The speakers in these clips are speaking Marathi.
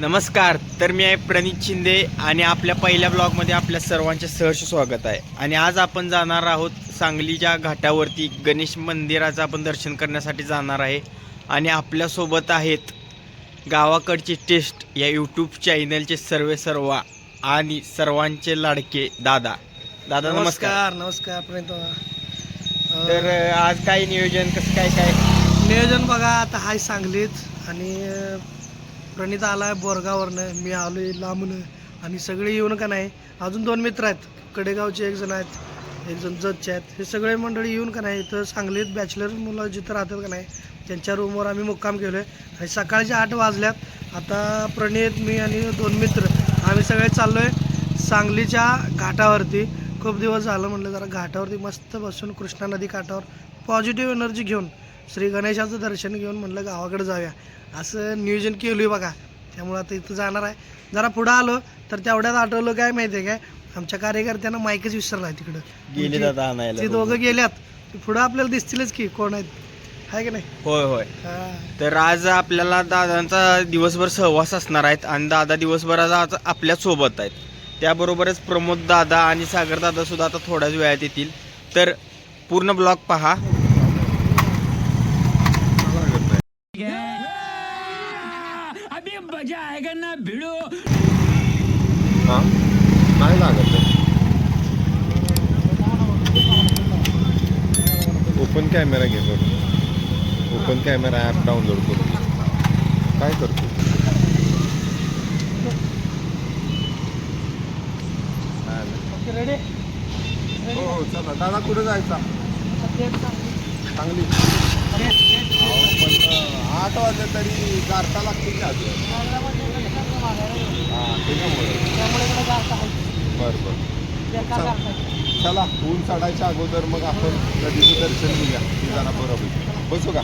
नमस्कार तर मी आहे प्रणित शिंदे आणि आपल्या पहिल्या ब्लॉगमध्ये आपल्या सर्वांचे सहर्ष स्वागत आहे. आणि आज आपण जाणार आहोत सांगलीच्या घाटावरती गणेश मंदिराचं आपण दर्शन करण्यासाठी जाणार आहे. आणि आपल्यासोबत आहेत गावाकडची टेस्ट या यूट्यूब चॅनलचे सर्वे सर्वा आणि सर्वांचे लाडके दादा. दादा नमस्कार. नमस्कार प्रणित तर आज काय नियोजन कसं काय काय? नियोजन बघा आता हाय सांगलीत आणि प्रणित आला आहे बोरगावरनं मी आलो आहे लांबून. आणि सगळे येऊन का नाही अजून दोन मित्र आहेत कडेगावचे एक जण आहेत एक जण जजचे आहेत. हे सगळे मंडळी येऊन का नाही इथं सांगलीत बॅचलर मुलं जिथं राहतात का नाही त्यांच्या रूमवर आम्ही मुक्काम केलो आहे आणि सकाळचे आठ वाजल्यात. आता प्रणित मी आणि दोन मित्र आम्ही सगळे चाललो आहे सांगलीच्या घाटावरती. खूप दिवस झालं म्हटलं जरा घाटावरती मस्त बसून कृष्णा नदी काठावर पॉझिटिव्ह एनर्जी घेऊन. श्री गणेशाचं दर्शन घेऊन म्हटलं गावाकडे जाऊया. असं नियोजन केलं आहे बघा. त्यामुळं आता इथं जाणार आहे. जरा पुढं आलो तर तेवढ्यात आठवलं काय माहिती आहे काय? आमच्या कार्यकर्त्यांना माईकच विसरला आहे तिकडं ते दोघं गेल्यात पुढं आपल्याला दिसतीलच की कोण आहेत. आहे की नाही? होय होय. तर आज आपल्याला दादांचा दिवसभर सहवास असणार आहेत आणि दादा दिवसभर आज आज आपल्यासोबत आहेत. त्याबरोबरच प्रमोद दादा आणि सागर दादा सुद्धा आता थोड्याच वेळात येतील. तर पूर्ण ब्लॉग पहा. हा? नाही लागत ओपन कॅमेरा घेतो ओपन कॅमेरा ॲप डाउनलोड करू काय करतो? हो हो चला. दादा कुठे जायचा? चांगली पण आठ वाजले तरी गारटा लागते की? बरं बरं. चला. ऊन चढायच्या अगोदर मग आपण नदीचं दर्शन घेऊया. ते जरा बरं होईल. बसू का?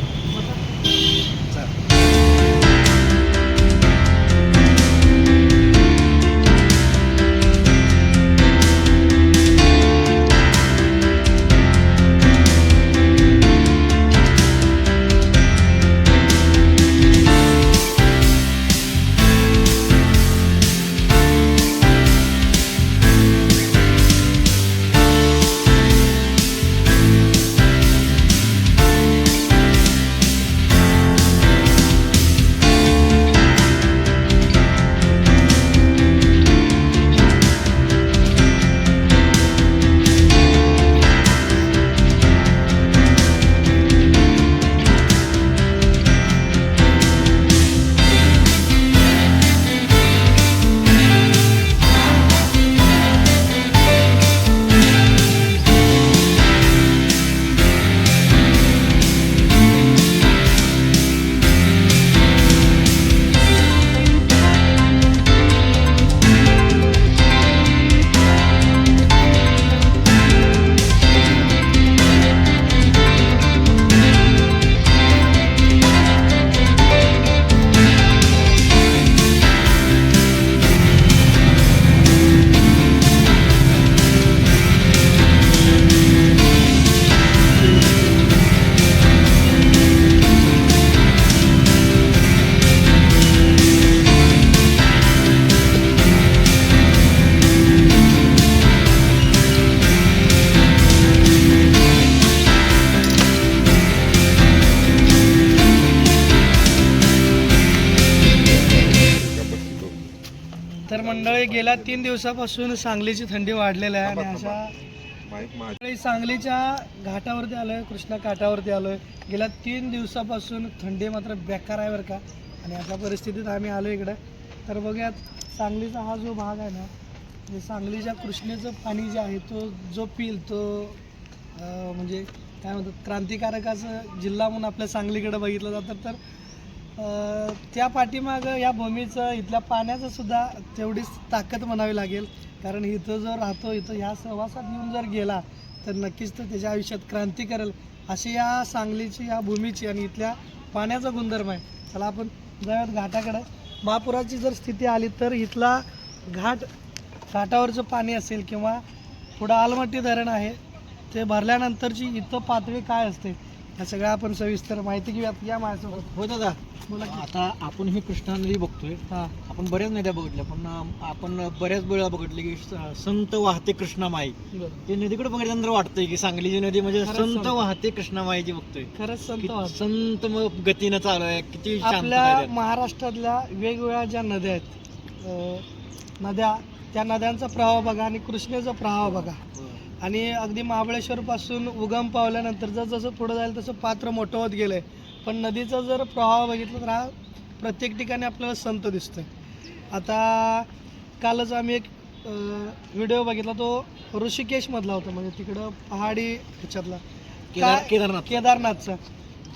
गेल्या तीन दिवसापासून सांगलीची थंडी वाढलेली आहे आणि अशा सांगलीच्या घाटावरती आलोय कृष्णा काठावरती आलोय. गेल्या तीन दिवसापासून थंडी मात्र बेकार आहे बरं का. आणि अशा परिस्थितीत आम्ही आलो इकडं. तर बघूयात सांगलीचा हा जो भाग आहे ना म्हणजे सांगलीच्या कृष्णेचं पाणी जे आहे तो जो पिल तो म्हणजे काय म्हणतात क्रांतिकारकाचं जिल्हा म्हणून आपल्या सांगलीकडे बघितलं जातं. तर त्या पाठीमागं या भूमीचं इथल्या पाण्याचं सुद्धा तेवढीच ताकद म्हणावी लागेल. कारण इथं जर राहतो इथं ह्या सहवासात येऊन जर गेला तर नक्कीच तर त्याच्या आयुष्यात क्रांती करेल. अशी या सांगलीची या भूमीची आणि इथल्या पाण्याचा गुणधर्म आहे. चला आपण जाऊयात घाटाकडे. महापुराची जर स्थिती आली तर इथला घाट घाटावरचं पाणी असेल किंवा पुढं आलमट्टी धरण आहे ते भरल्यानंतरची इथं पातळी काय असते? ह्या सगळ्या आपण सविस्तर माहिती घेऊयात. या माझ्यासोबत हो दादा? बोला की. आता आपण ही कृष्णा नदी बघतोय. हा. आपण बऱ्याच नद्या बघितल्या पण अं, आपण बऱ्याच वेळा बघितले की स- संत वाहते कृष्णामाई. ते नदीकडे बघितल्यानंतर वाटतंय की सांगलीची नदी म्हणजे खरंच संत. वाहते कृष्णामाईची बघतोय. खरंच संत किती वाहत. संत मग गतीनं चालू आहे किती शांत आपल्या महाराष्ट्रातल्या वेगवेगळ्या ज्या नद्या आहेत अं, नद्या त्या नद्यांचा प्रवाह बघा आणि कृष्णेचा प्रवाह बघा. आणि अगदी महाबळेश्वर पासून उगम पावल्यानंतर जर जसं पुढं जाईल तसं पात्र मोठं होत गेलंय. पण नदीचा जर प्रवाह बघितला तर हा प्रत्येक ठिकाणी आपल्याला संत दिसतोय. आता कालच आम्ही एक व्हिडिओ बघितला तो ऋषिकेश मधला होता. म्हणजे तिकडं पहाडी ह्याच्यातला. केदारनाथ केदारनाथचा.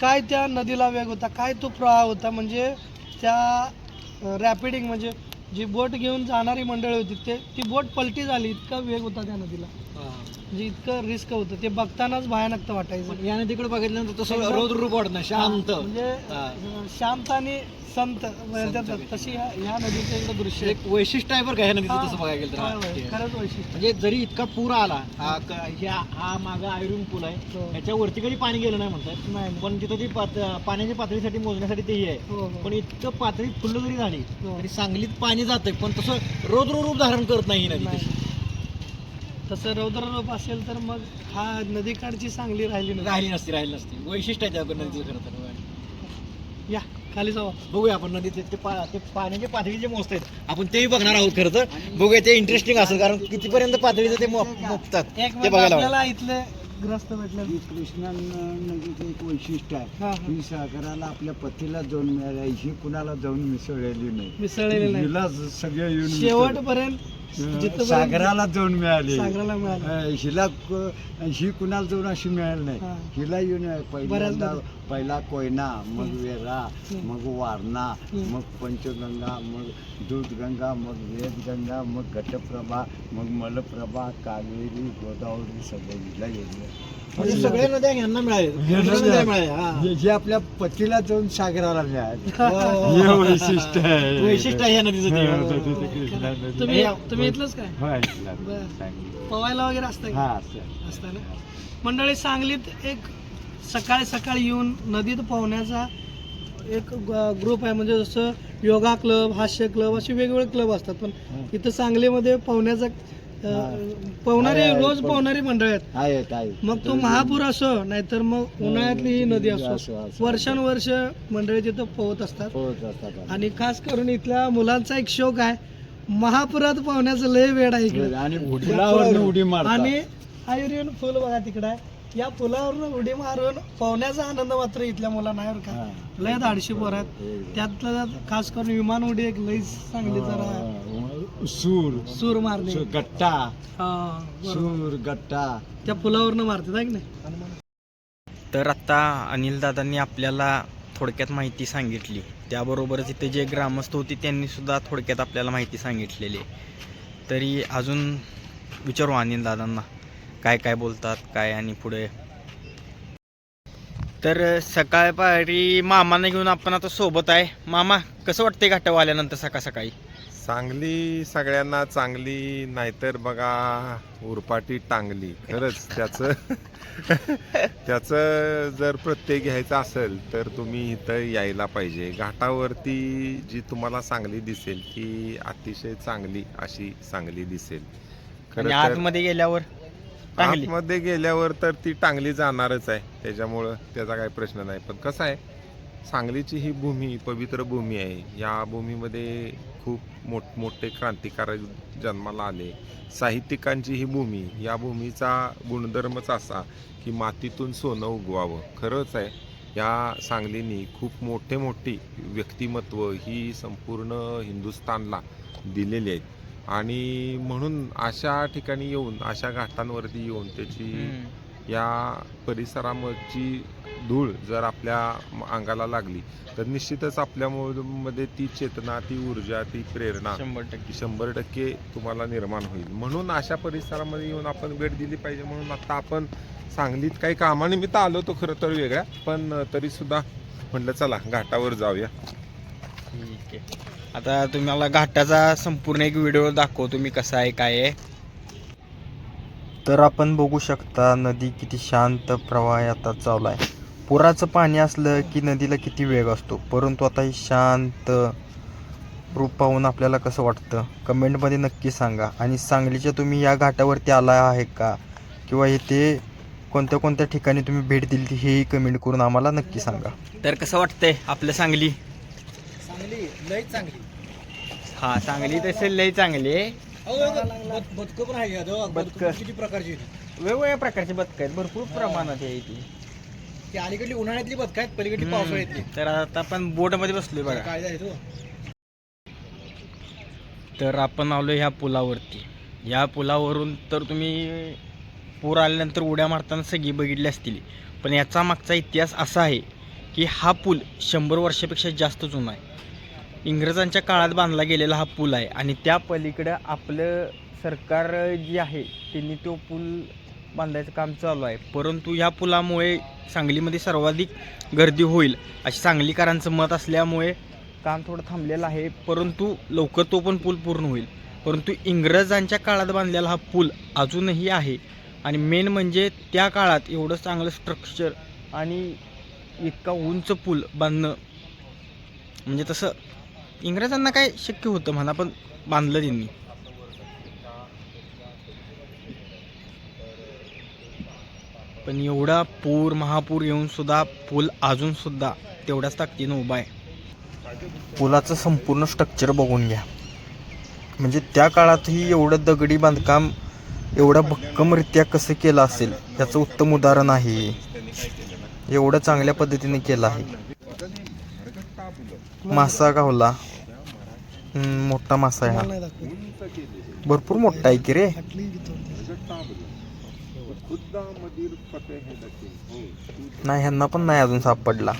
काय त्या नदीला वेग होता काय तो प्रवाह होता म्हणजे त्या रॅपिडिंग म्हणजे जी बोट घेऊन जाणारी मंडळी होती ते ती बोट पलटी झाली इतका वेग होता त्या नदीला. म्हणजे इतकं रिस्क होतं. ते बघतानाच भयानक वाटायचं. पण या नदीकडे बघितल्यानंतर तसं रोज रूप नाही शांत. म्हणजे शांत आणि संत. म्हणतात ना, तशी ह्या ह्या नदीचं दृश्य. एक वैशिष्ट्य आहे बरं का ह्या नदीचं. तसं बघायला गेलं तर. खरंच वैशिष्ट्य. म्हणजे जरी इतका पूर आला हा हा. मागा आयरून पूल आहे. हो. ह्याच्यावरती कधी पाणी गेलं नाही म्हणतात. पण तिथं ती पाण्याच्या पातळीसाठी मोजण्यासाठी तेही आहे. हो हो. पण इतकं पातळी फुल्ल जरी झाली. तरी सांगलीत पाणी जातंय. पण तसं रोज रूप धारण करत नाही ही नदी. तसं रौद्ररूप असेल तर मग हा नदीकाठची चांगली राहिली नाही राहिली नसती राहिली नसती. वैशिष्ट्य आहे त्या नदीचं खरं तर. या खाली जाऊ बघूया आपण नदीत ते पा- ते पाण्याच्या पातळी जे मोजत आहेत आपण तेही बघणार आहोत खरं तर. बघूया ते इंटरेस्टिंग असेल कारण कितीपर्यंत पातळीचं ते मो- मोजतात एक ते मिनिट बघायला आपल्याला इथले ग्रस्त भेटले. कृष्णा नदीचं एक वैशिष्ट्य आहे. हा हा. ही सागराला आपल्या पतीला जाऊन मिळाली ही कुणाला जाऊन मिसळलेली नाही. मिसळलेले नाही. हिला सगळे येऊन शेवटपर्यंत सागराला जाऊन मिळाली सागराला मिळालं अं, हिला क- ही कुणाला जाऊन अशी मिळाली नाही. हिला येऊन पहिल्यांदा पहिला कोयना मग. वेरा हम्म. मग वारणा हम्म. मग पंचगंगा मग दूधगंगा मग वेदगंगा मग घटप्रभा मग मलप्रभा कावेरी गोदावरी सगळे हिला येऊन म्हणजे सगळ्या नद्या यांना मिळाल्या सगळ्या नद्या मिळाल्या हा. जे जे आपल्या पतीला जाऊन सागराला मिळाले वा. हे वैशिष्ट्य आहे वैशिष्ट्य आहे या नदीचं ते. हो, नदीचं कृष्णा नदी. तुम्ही हे- तुम्ही इथलंच काय हो, ऐकलं. बरं. सांगितलं. पवायला वगैरे असतं हा का असं. असतं ना मंडळी सांगलीत एक सकाळी सकाळी येऊन नदीत पोहण्याचा एक ग्रुप आहे म्हणजे जसं योगा क्लब हास्य क्लब असे वेगवेगळे क्लब असतात पण इथं सांगलीमध्ये पोहण्याचा आहे, रोज पोहणारी मंडळी आहेत. आहेत आहेत. मग तो महापूर असो नाहीतर मग उन्हाळ्यातली ही नदी असो. वर्षानुवर्ष मंडळी तिथं पोहत असतात. पोहत असतात आणि खास करून इथल्या मुलांचा एक शौक आहे महापुरात पोहण्याचं लय वेळ आहे इकडे. आणि फुलावरनं उडी मारतात. आणि हा युरियन फुल बघा तिकडे. या पुलावरून उडी मारून पोहण्याचा आनंद मात्र इथल्या मुलांना आहे बरं का. हा. लय धाडशी पोर आहेत. त्यातल्या त्यात खास करून विमान उडी एक लई चांगली जरा हा, सूर. सूर मारणे सूर, गट्टा. हा बरोबर. सूर गट्टा. त्या पुलावरनं मारतात आहे की नाही? तर आत्ता अनिल दादांनी आपल्याला थोडक्यात माहिती सांगितली. त्याबरोबरच इथे जे ग्रामस्थ होते त्यांनी सुद्धा थोडक्यात आपल्याला माहिती सांगितलेली. आहे तरी अजून विचारू अनिल दादांना. काय काय बोलतात काय आणि पुढे? तर सकाळ पारी मामांना घेऊन आपण आता सोबत आहे. मामा कसं वाटतंय घाटावर आल्यानंतर सकाळ सकाळी? चांगली सगळ्यांना चांगली नाहीतर बघा उरपाटी टांगली. खरंच त्याचं त्याचं जर प्रत्यय घ्यायचं असेल तर तुम्ही इथं यायला पाहिजे. घाटावरती जी तुम्हाला सांगली दिसेल ती अतिशय चांगली अशी सांगली दिसेल. आणि तर आतमध्ये गेल्यावर आतमध्ये गेल्यावर तर ती टांगली जाणारच आहे. त्याच्यामुळं त्याचा काही प्रश्न नाही. पण कसं आहे सांगलीची ही भूमी पवित्र भूमी आहे. या भूमीमध्ये खूप मोठमोठे क्रांतिकारक जन्माला आले. साहित्यिकांची ही भूमी या भूमीचा गुणधर्मच असा की मातीतून सोनं उगवावं. खरंच आहे या सांगलीनी खूप मोठे मोठी व्यक्तिमत्व ही संपूर्ण हिंदुस्थानला दिलेली आहेत. आणि म्हणून अशा ठिकाणी येऊन अशा घाटांवरती येऊन त्याची या परिसरामधची धूळ जर आपल्या अंगाला लागली तर निश्चितच आपल्या मो- मध्ये ती चेतना ती ऊर्जा ती प्रेरणा शंभर टक्के. शंभर टक्के तुम्हाला निर्माण होईल. म्हणून अशा परिसरामध्ये येऊन आपण भेट दिली पाहिजे म्हणून आता आपण सांगलीत काही कामानिमित्त आलो तो खरं तर वेगळ्या पण तरी सुद्धा म्हटलं चला घाटावर जाऊया. ठीक आहे. आता तुम्हाला घाटाचा संपूर्ण एक व्हिडिओ दाखवतो मी कसा आहे काय आहे. तर आपण बघू शकता नदी किती शांत प्रवाह आता चालू आहे. पुराचं पाणी असलं की नदीला किती वेग असतो? परंतु आता ही शांत रूप पाहून आपल्याला कसं वाटतं? कमेंटमध्ये नक्की सांगा. आणि सांगलीच्या तुम्ही या घाटावरती आला आहे का? किंवा इथे कोणत्या कोणत्या ठिकाणी तुम्ही भेट दिली हेही कमेंट करून आम्हाला नक्की सांगा. तर कसं वाटतंय आपलं सांगली? चांगली लय चांगली. हा सांगली तसे लय चांगली आहे. बदक पण आहे बदकं. किती प्रकारची? आहेत? वेगवेगळ्या प्रकारचे बदक आहेत. भरपूर प्रमाणात आहे इथे. ती अलीकडली उन्हाळ्यातली बदक आहेत पलीकडली हम्म. पावसाळ्यातली. तर आता आपण बोटमध्ये बसलोय बघा. काय आहे तो? तर आपण आलो ह्या पुलावरती. या पुलावरून तर तुम्ही पूर आल्यानंतर उड्या मारताना सगळी बघितली असतील. पण याचा मागचा इतिहास असा आहे की हा पूल शंभर वर्षापेक्षा जास्त जुना आहे. इंग्रजांच्या काळात बांधला गेलेला हा पूल आहे. आणि त्या पलीकडं आपलं सरकार जे आहे त्यांनी तो पूल बांधायचं काम चालू आहे. परंतु ह्या पुलामुळे सांगलीमध्ये सर्वाधिक गर्दी होईल अशी सांगलीकरांचं मत असल्यामुळे काम थोडं थांबलेलं आहे. परंतु लवकर तो पण पूल पूर्ण होईल. परंतु इंग्रजांच्या काळात बांधलेला हा पूल अजूनही आहे. आणि मेन म्हणजे त्या काळात एवढं चांगलं स्ट्रक्चर आणि इतका उंच पूल बांधणं. म्हणजे तसं इंग्रजांना काय शक्य होतं म्हणा पण बांधलं त्यांनी. पण एवढा पूर महापूर येऊन सुद्धा पूल अजून सुद्धा तेवढ्याच ताकदीनं उभा आहे. पुलाचं संपूर्ण स्ट्रक्चर बघून घ्या. म्हणजे त्या काळातही एवढं दगडी बांधकाम एवढं भक्कमरित्या कसं केलं असेल याचं उत्तम उदाहरण आहे. एवढं चांगल्या पद्धतीने केलं आहे. मासा गावला मोठा मासा आहे हा. भरपूर मोठा आहे की रे. नाही ह्यांना पण नाही अजून सापडला.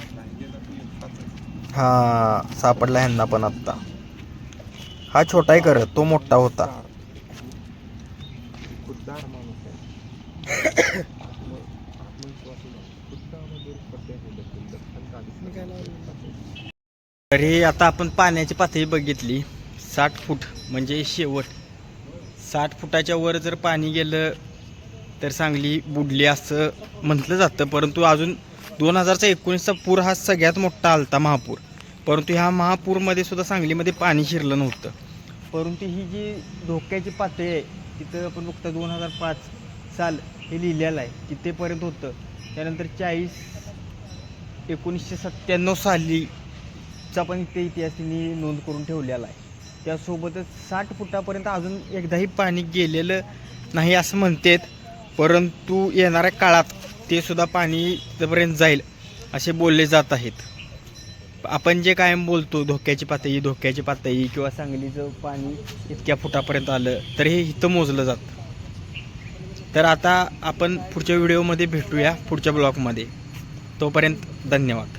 हा सापडला ह्यांना पण आत्ता. हा छोटा आहे करत तो मोठा होता खुद्दार माणूस आहे मी काय लावलं? तर हे आता आपण पाण्याची पातळी बघितली साठ फूट म्हणजे शेवट. साठ फुटाच्या वर जर पाणी गेलं तर सांगली बुडली असं म्हटलं जातं. परंतु अजून दोन हजारचा एकोणीसचा पूर हा सगळ्यात मोठा आलता महापूर. परंतु ह्या महापूरमध्ये सुद्धा सांगलीमध्ये पाणी शिरलं नव्हतं. परंतु ही जी धोक्याची पातळी आहे तिथं आपण बघतो दोन हजार पाच साल हे लिहिलेलं आहे. तिथेपर्यंत होतं. त्यानंतर चाळीस एकोणीसशे सत्त्याण्णव चा पण ते इतिहास नोंद करून ठेवलेला आहे. त्यासोबतच साठ फुटापर्यंत अजून एकदाही पाणी गेलेलं नाही असं म्हणतात परंतु येणाऱ्या काळात ते सुद्धा पाणी इथपर्यंत जाईल असे बोलले जात आहेत. आपण जे कायम बोलतो धोक्याची पातळी धोक्याची पातळी किंवा सांगलीचं पाणी इतक्या फुटापर्यंत आलं तर हे इथं मोजलं जातं. तर आता आपण पुढच्या व्हिडिओमध्ये भेटूया पुढच्या ब्लॉगमध्ये. तोपर्यंत धन्यवाद.